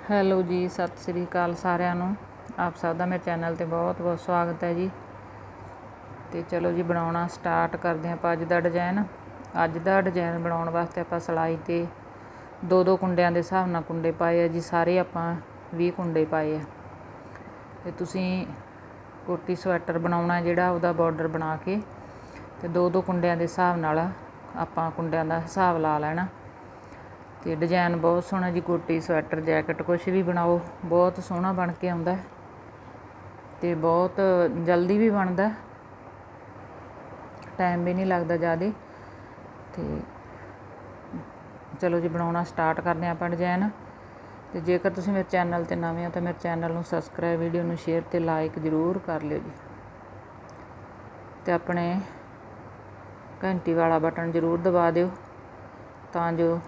Hello ਜੀ, ਸਤਿ ਸ੍ਰੀ ਅਕਾਲ ਸਾਰਿਆਂ ਨੂੰ। ਆਪ ਸਭ ਦਾ ਮੇਰੇ ਚੈਨਲ ਤੇ ਬਹੁਤ ਬਹੁਤ ਸਵਾਗਤ ਹੈ ਜੀ। ਤੇ ਚਲੋ ਜੀ, ਬਣਾਉਣਾ ਸਟਾਰਟ ਕਰਦੇ ਹਾਂ ਆਪਾਂ ਅੱਜ ਦਾ ਡਿਜ਼ਾਈਨ ਅੱਜ ਦਾ ਡਿਜ਼ਾਈਨ ਬਣਾਉਣ ਵਾਸਤੇ ਆਪਾਂ ਸਲਾਈ ਤੇ ਦੋ ਦੋ ਕੁੰਡਿਆਂ ਦੇ ਹਿਸਾਬ ਨਾਲ ਕੁੰਡੇ ਪਾਏ ਆ ਜੀ, ਸਾਰੇ ਆਪਾਂ 20 ਕੁੰਡੇ ਪਾਏ ਆ। ਤੇ ਤੁਸੀਂ ਕੋਟੀ ਸਵੈਟਰ ਬਣਾਉਣਾ ਜਿਹੜਾ, ਉਹਦਾ ਬਾਰਡਰ ਬਣਾ ਕੇ ਤੇ ਦੋ ਦੋ ਕੁੰਡਿਆਂ ਦੇ ਹਿਸਾਬ ਨਾਲ ਆਪਾਂ ਕੁੰਡਿਆਂ ਦਾ ਹਿਸਾਬ ਲਾ ਲੈਣਾ। ਤੇ ਡਿਜ਼ਾਈਨ ਬਹੁਤ ਸੋਹਣਾ ਜੀ, ਕੋਟੀ, ਸਵੈਟਰ, ਜੈਕਟ ਕੁਝ ਵੀ ਬਣਾਓ, ਬਹੁਤ ਸੋਹਣਾ ਬਣ ਕੇ ਆਉਂਦਾ ਹੈ ਤੇ ਬਹੁਤ ਜਲਦੀ ਵੀ ਬਣਦਾ ਟਾਈਮ ਵੀ ਨਹੀਂ ਲੱਗਦਾ ਜ਼ਿਆਦਾ ਤੇ ਚਲੋ ਜੀ, ਬਣਾਉਣਾ ਸਟਾਰਟ ਕਰਦੇ ਹਾਂ ਆਪਾਂ ਡਿਜ਼ਾਈਨ ਤੇ ਜੇਕਰ ਤੁਸੀਂ ਮੇਰੇ ਚੈਨਲ ਤੇ ਨਵੇਂ ਹੋ ਤਾਂ ਮੇਰੇ ਚੈਨਲ ਨੂੰ ਸਬਸਕ੍ਰਾਈਬ ਵੀਡੀਓ ਨੂੰ ਸ਼ੇਅਰ ਤੇ ਲਾਈਕ ਜ਼ਰੂਰ ਕਰ ਲਿਓ ਜੀ। ਤੇ ਆਪਣੇ ਘੰਟੀ ਵਾਲਾ ਬਟਨ ਜ਼ਰੂਰ ਦਬਾ ਦਿਓ ਤਾਂ ਜੋ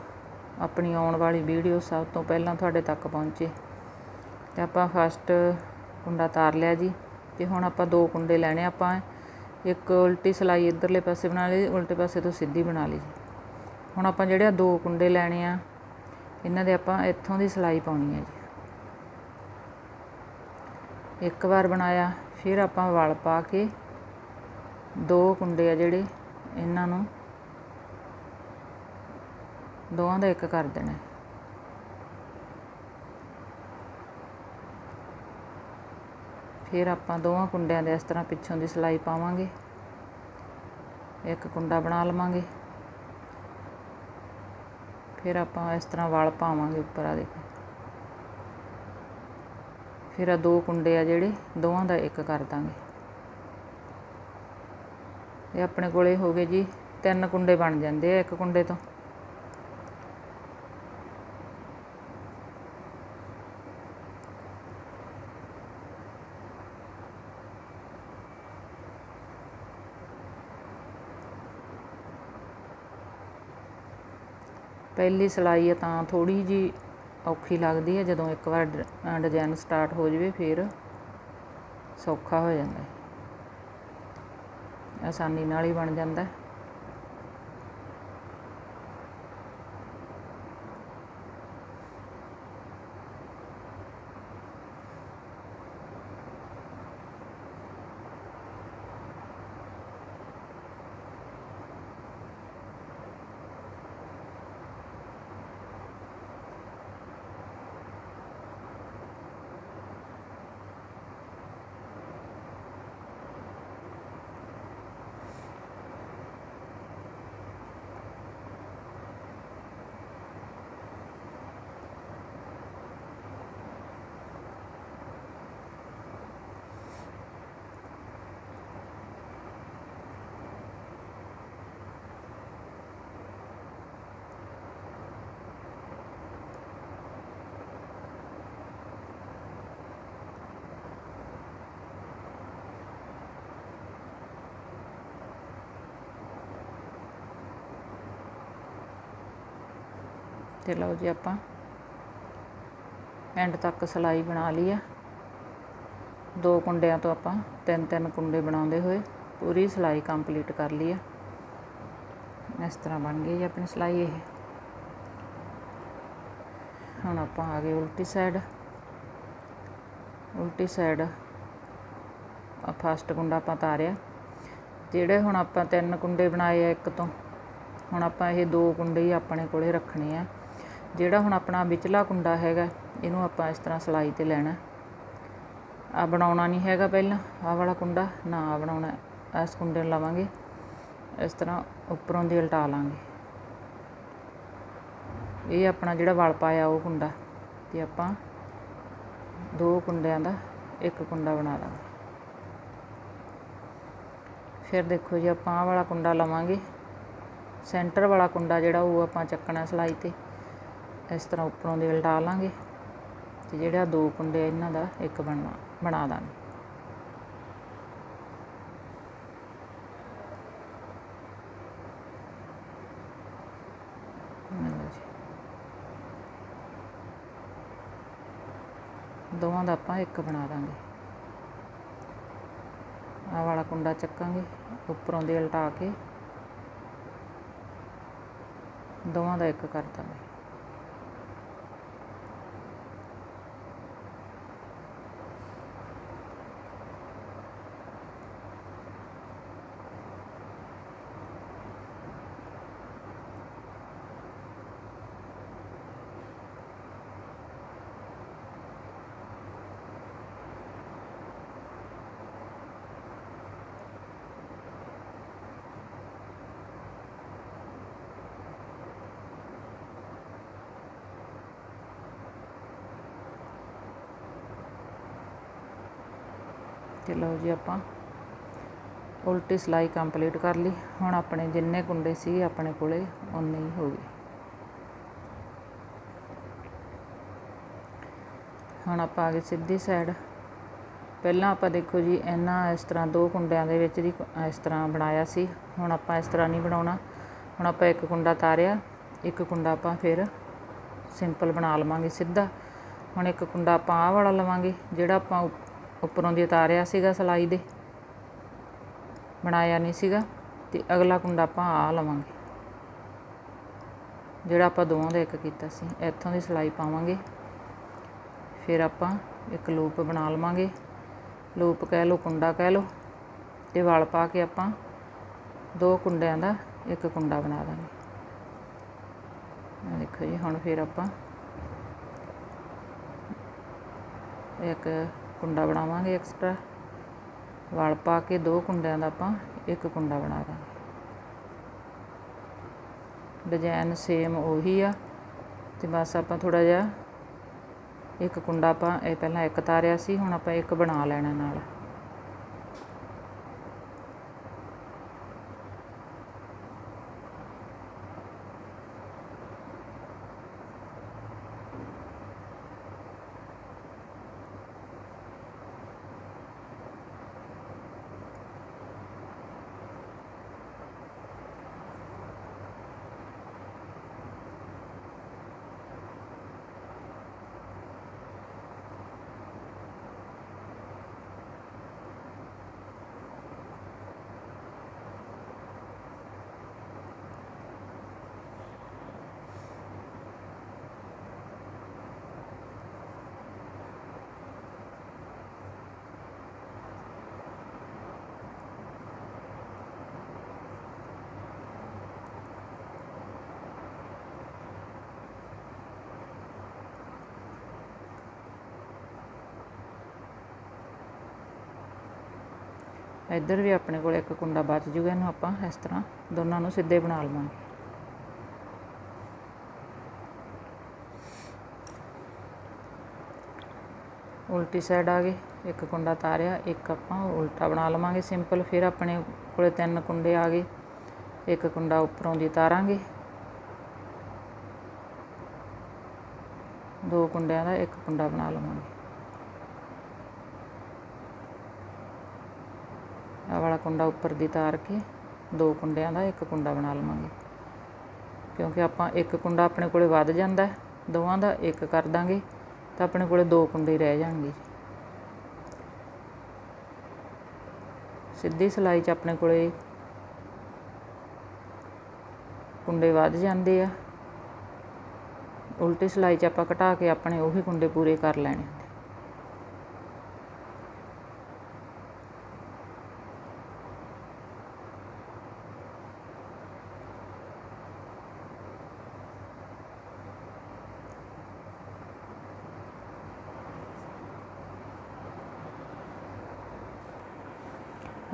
ਆਪਣੀ ਆਉਣ ਵਾਲੀ ਵੀਡੀਓ ਸਭ ਤੋਂ ਪਹਿਲਾਂ ਤੁਹਾਡੇ ਤੱਕ ਪਹੁੰਚੇ। ਤੇ ਆਪਾਂ ਫਸਟ ਕੁੰਡਾ ਤਾਰ ਲਿਆ ਜੀ। ਤੇ ਹੁਣ ਆਪਾਂ ਦੋ ਕੁੰਡੇ ਲੈਣੇ ਆਪਾਂ। ਇੱਕ ਉਲਟੀ ਸਲਾਈ ਇਧਰਲੇ ਪਾਸੇ ਬਣਾ ਲਈ, ਉਲਟੇ ਪਾਸੇ ਤੋਂ ਸਿੱਧੀ ਬਣਾ ਲਈ ਜੀ। ਹੁਣ ਆਪਾਂ ਜਿਹੜੇ ਆ ਦੋ ਕੁੰਡੇ ਲੈਣੇ ਆ, ਇਹਨਾਂ ਦੇ ਆਪਾਂ ਇੱਥੋਂ ਦੀ ਸਲਾਈ ਪਾਉਣੀ ਹੈ ਜੀ। ਇੱਕ ਵਾਰ ਬਣਾਇਆ, ਫਿਰ ਆਪਾਂ ਵਲ ਪਾ ਕੇ ਦੋ ਕੁੰਡੇ ਆ ਜਿਹੜੇ, ਇਹਨਾਂ ਨੂੰ ਦੋਵਾਂ ਦਾ ਇੱਕ ਕਰ ਦੇਣਾ। ਫਿਰ ਆਪਾਂ ਦੋਵਾਂ ਕੁੰਡਿਆਂ ਦੇ ਇਸ ਤਰ੍ਹਾਂ ਪਿੱਛੋਂ ਦੀ ਸਿਲਾਈ ਪਾਵਾਂਗੇ। ਇੱਕ ਕੁੰਡਾ ਬਣਾ ਲਵਾਂਗੇ। ਫਿਰ ਆਪਾਂ ਇਸ ਤਰ੍ਹਾਂ ਵਲ ਪਾਵਾਂਗੇ ਉੱਪਰ ਆ ਦੇਖੋ। ਫਿਰ ਆ ਦੋ ਕੁੰਡੇ ਆ ਜਿਹੜੇ, ਦੋਵਾਂ ਦਾ ਇੱਕ ਕਰ ਦਾਂਗੇ। ਇਹ ਆਪਣੇ ਕੋਲੇ ਹੋ ਗਏ ਜੀ ਤਿੰਨ ਕੁੰਡੇ ਬਣ ਜਾਂਦੇ ਆ ਇੱਕ ਕੁੰਡੇ ਤੋਂ। ਪਹਿਲੀ ਸਿਲਾਈ ਹੈ ਤਾਂ ਥੋੜੀ ਜੀ ਔਖੀ ਲੱਗਦੀ ਹੈ ਜਦੋਂ ਇੱਕ ਵਾਰ ਡਿਜ਼ਾਈਨ ਸਟਾਰਟ ਹੋ ਜਾਵੇ ਫਿਰ ਸੌਖਾ ਹੋ ਜਾਂਦਾ। ਆਸਾਨੀ ਨਾਲ ਹੀ ਬਣ ਜਾਂਦਾ। ਤੇ ਲਓ ਜੀ ਆਪਾਂ ਐਂਡ ਤੱਕ ਸਲਾਈ ਬਣਾ ਲਈ ਆ। ਦੋ ਕੁੰਡਿਆਂ ਤੋਂ ਆਪਾਂ ਤਿੰਨ ਤਿੰਨ ਕੁੰਡੇ ਬਣਾਉਂਦੇ ਹੋਏ ਪੂਰੀ ਸਲਾਈ ਕੰਪਲੀਟ ਕਰ ਲਈ ਆ। ਇਸ ਤਰ੍ਹਾਂ ਬਣ ਗਈ ਜੀ ਆਪਣੀ ਸਲਾਈ ਇਹ। ਹੁਣ ਆਪਾਂ ਆ ਗਏ ਉਲਟੀ ਸਾਈਡ ਉਲਟੀ ਸਾਈਡ ਆ ਫਸਟ ਕੁੰਡਾ ਆਪਾਂ ਤਾਰਿਆ। ਜਿਹੜੇ ਹੁਣ ਆਪਾਂ ਤਿੰਨ ਕੁੰਡੇ ਬਣਾਏ ਆ ਇੱਕ ਤੋਂ, ਹੁਣ ਆਪਾਂ ਇਹ ਦੋ ਕੁੰਡੇ ਹੀ ਆਪਣੇ ਕੋਲੇ ਰੱਖਣੇ ਆ। ਜਿਹੜਾ ਹੁਣ ਆਪਣਾ ਵਿਚਲਾ ਕੁੰਡਾ ਹੈਗਾ, ਇਹਨੂੰ ਆਪਾਂ ਇਸ ਤਰ੍ਹਾਂ ਸਲਾਈ ਤੇ ਲੈਣਾ ਆ ਬਣਾਉਣਾ ਨਹੀਂ ਹੈਗਾ ਪਹਿਲਾਂ, ਆਹ ਵਾਲਾ ਕੁੰਡਾ, ਨਾ ਆ ਬਣਾਉਣਾ ਇਸ ਕੁੰਡੇ ਨੂੰ ਲਵਾਂਗੇ, ਇਸ ਤਰ੍ਹਾਂ ਉੱਪਰੋਂ ਦੀ ਉਲਟਾ ਲਾਂਗੇ। ਇਹ ਆਪਣਾ ਜਿਹੜਾ ਵਲ ਪਾਇਆ ਉਹ ਕੁੰਡਾ, ਤੇ ਆਪਾਂ ਦੋ ਕੁੰਡਿਆਂ ਦਾ ਇੱਕ ਕੁੰਡਾ ਬਣਾ ਲਾਂਗੇ। ਫਿਰ ਦੇਖੋ ਜੀ, ਆਪਾਂ ਆਹ ਵਾਲਾ ਕੁੰਡਾ ਲਵਾਂਗੇ। ਸੈਂਟਰ ਵਾਲਾ ਕੁੰਡਾ ਜਿਹੜਾ ਉਹ ਆਪਾਂ ਚੱਕਣਾ ਸਲਾਈ ਤੇ। ਇਸ ਤਰ੍ਹਾਂ ਉੱਪਰੋਂ ਦੀ ਉਲਟਾ ਲਾਂਗੇ ਤੇ ਜਿਹੜਾ ਦੋ ਕੁੰਡੇ ਇਹਨਾਂ ਦਾ, ਇੱਕ ਬਣਾ ਬਣਾ ਦਾਂਗੇ। ਦੋਵਾਂ ਦਾ ਆਪਾਂ ਇੱਕ ਬਣਾ ਦਾਂਗੇ। ਆ ਵਾਲਾ ਕੁੰਡਾ ਚੱਕਾਂਗੇ, ਉੱਪਰੋਂ ਦੇ ਉਲਟਾ ਕੇ। ਦੋਵਾਂ ਦਾ ਇੱਕ ਕਰ ਦਾਂਗੇ। ਤੇ ਲਓ ਜੀ ਆਪਾਂ ਉਲਟੀ ਸਿਲਾਈ ਕੰਪਲੀਟ ਕਰ ਲਈ। ਹੁਣ ਆਪਣੇ ਜਿੰਨੇ ਕੁੰਡੇ ਸੀ ਆਪਣੇ ਕੋਲੇ ਉਨੇ ਹੀ ਹੋ ਗਏ। ਹੁਣ ਆਪਾਂ ਆ ਗਏ ਸਿੱਧੀ ਸਾਈਡ ਪਹਿਲਾਂ ਆਪਾਂ ਦੇਖੋ ਜੀ, ਇਹਨਾਂ ਇਸ ਤਰ੍ਹਾਂ ਦੋ ਕੁੰਡਿਆਂ ਦੇ ਵਿੱਚ ਦੀ ਇਸ ਤਰ੍ਹਾਂ ਬਣਾਇਆ ਸੀ। ਹੁਣ ਆਪਾਂ ਇਸ ਤਰ੍ਹਾਂ ਨਹੀਂ ਬਣਾਉਣਾ। ਹੁਣ ਆਪਾਂ ਇੱਕ ਕੁੰਡਾ ਤਾਰਿਆ, ਇੱਕ ਕੁੰਡਾ ਆਪਾਂ ਫਿਰ ਸਿੰਪਲ ਬਣਾ ਲਵਾਂਗੇ ਸਿੱਧਾ। ਹੁਣ ਇੱਕ ਕੁੰਡਾ ਆਪਾਂ ਆਹ ਵਾਲਾ ਲਵਾਂਗੇ, ਜਿਹੜਾ ਆਪਾਂ ਉੱਪ- ਉੱਪਰੋਂ ਦੀ ਉਤਾਰਿਆ ਸੀਗਾ ਸਲਾਈ ਦੇ। ਬਣਾਇਆ ਨਹੀਂ ਸੀਗਾ ਤੇ ਅਗਲਾ ਕੁੰਡਾ ਆਪਾਂ ਆ ਲਵਾਂਗੇ। ਜਿਹੜਾ ਆਪਾਂ ਦੋਵਾਂ ਦਾ ਇੱਕ ਕੀਤਾ ਸੀ, ਇੱਥੋਂ ਦੀ ਸਲਾਈ ਪਾਵਾਂਗੇ। ਫਿਰ ਆਪਾਂ ਇੱਕ ਲੂਪ ਬਣਾ ਲਵਾਂਗੇ। ਲੂਪ ਕਹਿ ਲਓ, ਕੁੰਡਾ ਕਹਿ ਲਓ ਤੇ ਵਲ ਪਾ ਕੇ ਆਪਾਂ ਦੋ ਕੁੰਡਿਆਂ ਦਾ ਇੱਕ ਕੁੰਡਾ ਬਣਾ ਦਾਂਗੇ। ਦੇਖੋ ਜੀ, ਹੁਣ ਫਿਰ ਆਪਾਂ ਇੱਕ ਕੁੰਡਾ ਬਣਾਵਾਂਗੇ ਐਕਸਟਰਾ ਵਲ ਪਾ ਕੇ ਦੋ ਕੁੰਡਿਆਂ ਦਾ ਆਪਾਂ ਇੱਕ ਕੁੰਡਾ ਬਣਾ ਦਾਂਗੇ। ਡਿਜ਼ਾਈਨ ਸੇਮ ਉਹੀ ਆ। ਤੇ ਬਸ ਆਪਾਂ ਥੋੜਾ ਜਿਹਾ ਇੱਕ ਕੁੰਡਾ ਆਪਾਂ, ਇਹ ਪਹਿਲਾਂ ਇੱਕ ਤਾਰਿਆ ਸੀ, ਹੁਣ ਆਪਾਂ ਇੱਕ ਬਣਾ ਲੈਣਾ ਨਾਲ। ਇੱਧਰ ਵੀ ਆਪਣੇ ਕੋਲ ਇੱਕ ਕੁੰਡਾ ਬਚ ਜੂਗਾ ਇਹਨੂੰ ਆਪਾਂ ਇਸ ਤਰ੍ਹਾਂ ਦੋਨਾਂ ਨੂੰ ਸਿੱਧੇ ਬਣਾ ਲਵਾਂਗੇ। ਉਲਟੀ ਸਾਈਡ ਆ ਗਏ, ਇੱਕ ਕੁੰਡਾ ਤਾਰਿਆ, ਇੱਕ ਆਪਾਂ ਉਲਟਾ ਬਣਾ ਲਵਾਂਗੇ ਸਿੰਪਲ ਫਿਰ ਆਪਣੇ ਕੋਲੇ ਤਿੰਨ ਕੁੰਡੇ ਆ ਗਏ, ਇੱਕ ਕੁੰਡਾ ਉੱਪਰੋਂ ਦੀ ਤਾਰਾਂਗੇ। ਦੋ ਕੁੰਡਿਆਂ ਦਾ ਇੱਕ ਕੁੰਡਾ ਬਣਾ ਲਵਾਂਗੇ। ਆਹ ਵਾਲਾ ਕੁੰਡਾ ਉੱਪਰ ਦੀ ਤਾਰ ਕੇ ਦੋ ਕੁੰਡਿਆਂ ਦਾ ਇੱਕ ਕੁੰਡਾ ਬਣਾ ਲਵਾਂਗੇ। ਕਿਉਂਕਿ ਆਪਾਂ ਇੱਕ ਕੁੰਡਾ ਆਪਣੇ ਕੋਲੇ ਵੱਧ ਜਾਂਦਾ ਦੋਵਾਂ ਦਾ ਇੱਕ ਕਰ ਦਾਂਗੇ ਤਾਂ ਆਪਣੇ ਕੋਲੇ ਦੋ ਕੁੰਡੇ ਰਹਿ ਜਾਣਗੇ। ਸਿੱਧੀ ਸਿਲਾਈ 'ਚ ਆਪਣੇ ਕੋਲੇ ਕੁੰਡੇ ਵੱਧ ਜਾਂਦੇ ਆ। ਉਲਟੀ ਸਿਲਾਈ 'ਚ ਆਪਾਂ ਘਟਾ ਕੇ ਆਪਣੇ ਉਹੀ ਕੁੰਡੇ ਪੂਰੇ ਕਰ ਲੈਣੇ।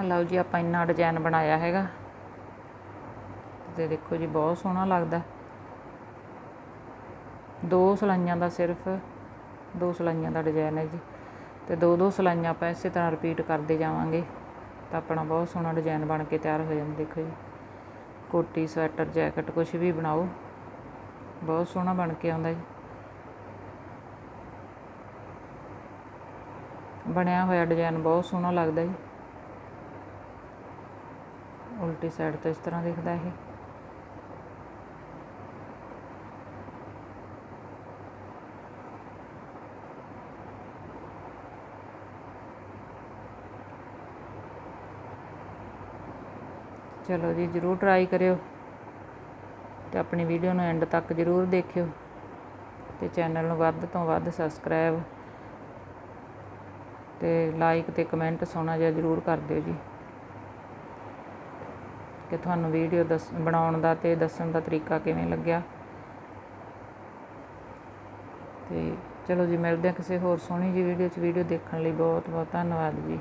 ਲਓ ਜੀ, ਆਪਾਂ ਇੰਨਾ ਡਿਜ਼ਾਈਨ ਬਣਾਇਆ ਹੈਗਾ। ਤੇ ਦੇਖੋ ਜੀ, ਬਹੁਤ ਸੋਹਣਾ ਲੱਗਦਾ। ਦੋ ਸਲਾਈਆਂ ਦਾ ਸਿਰਫ, ਦੋ ਸਲਾਈਆਂ ਦਾ ਡਿਜ਼ਾਈਨ ਹੈ ਜੀ। ਤੇ ਦੋ ਦੋ ਸਲਾਈਆਂ ਆਪਾਂ ਇਸੇ ਤਰ੍ਹਾਂ ਰਿਪੀਟ ਕਰਦੇ ਜਾਵਾਂਗੇ, ਤਾਂ ਆਪਣਾ ਬਹੁਤ ਸੋਹਣਾ ਡਿਜ਼ਾਈਨ ਬਣ ਕੇ ਤਿਆਰ ਹੋ ਜਾਂਦਾ, ਦੇਖੋ ਜੀ। ਕੋਟੀ, ਸਵੈਟਰ, ਜੈਕਟ ਕੁਝ ਵੀ ਬਣਾਓ, ਬਹੁਤ ਸੋਹਣਾ ਬਣ ਕੇ ਆਉਂਦਾ ਜੀ। ਬਣਿਆ ਹੋਇਆ ਡਿਜ਼ਾਈਨ ਬਹੁਤ ਸੋਹਣਾ ਲੱਗਦਾ ਜੀ। ਉਲਟੀ ਸਾਈਡ ਤੋਂ ਇਸ ਤਰ੍ਹਾਂ ਦਿਖਦਾ ਇਹ। ਚਲੋ ਜੀ, ਜਰੂਰ ਟਰਾਈ ਕਰਿਓ ਤੇ ਆਪਣੀ ਵੀਡੀਓ ਨੂੰ ਐਂਡ ਤੱਕ ਜਰੂਰ ਦੇਖਿਓ ਤੇ ਚੈਨਲ ਨੂੰ ਵੱਧ ਤੋਂ ਵੱਧ ਸਬਸਕ੍ਰਾਈਬ ਤੇ ਲਾਈਕ ਤੇ ਕਮੈਂਟ ਸੋਹਣਾ ਜਿਹਾ ਜਰੂਰ ਕਰ ਦਿਓ ਜੀ। ਕਿ ਤੁਹਾਨੂੰ ਵੀਡੀਓ ਦੱਸ, ਬਣਾਉਣ ਦਾ ਤੇ ਦੱਸਣ ਦਾ ਤਰੀਕਾ ਕਿਵੇਂ ਲੱਗਿਆ। ਤੇ ਚਲੋ ਜੀ, ਮਿਲਦੇ ਹਾਂ ਕਿਸੇ ਹੋਰ ਸੋਹਣੀ ਜੀ ਵੀਡੀਓ 'ਚ। ਵੀਡੀਓ ਦੇਖਣ ਲਈ ਬਹੁਤ ਬਹੁਤ ਧੰਨਵਾਦ ਜੀ।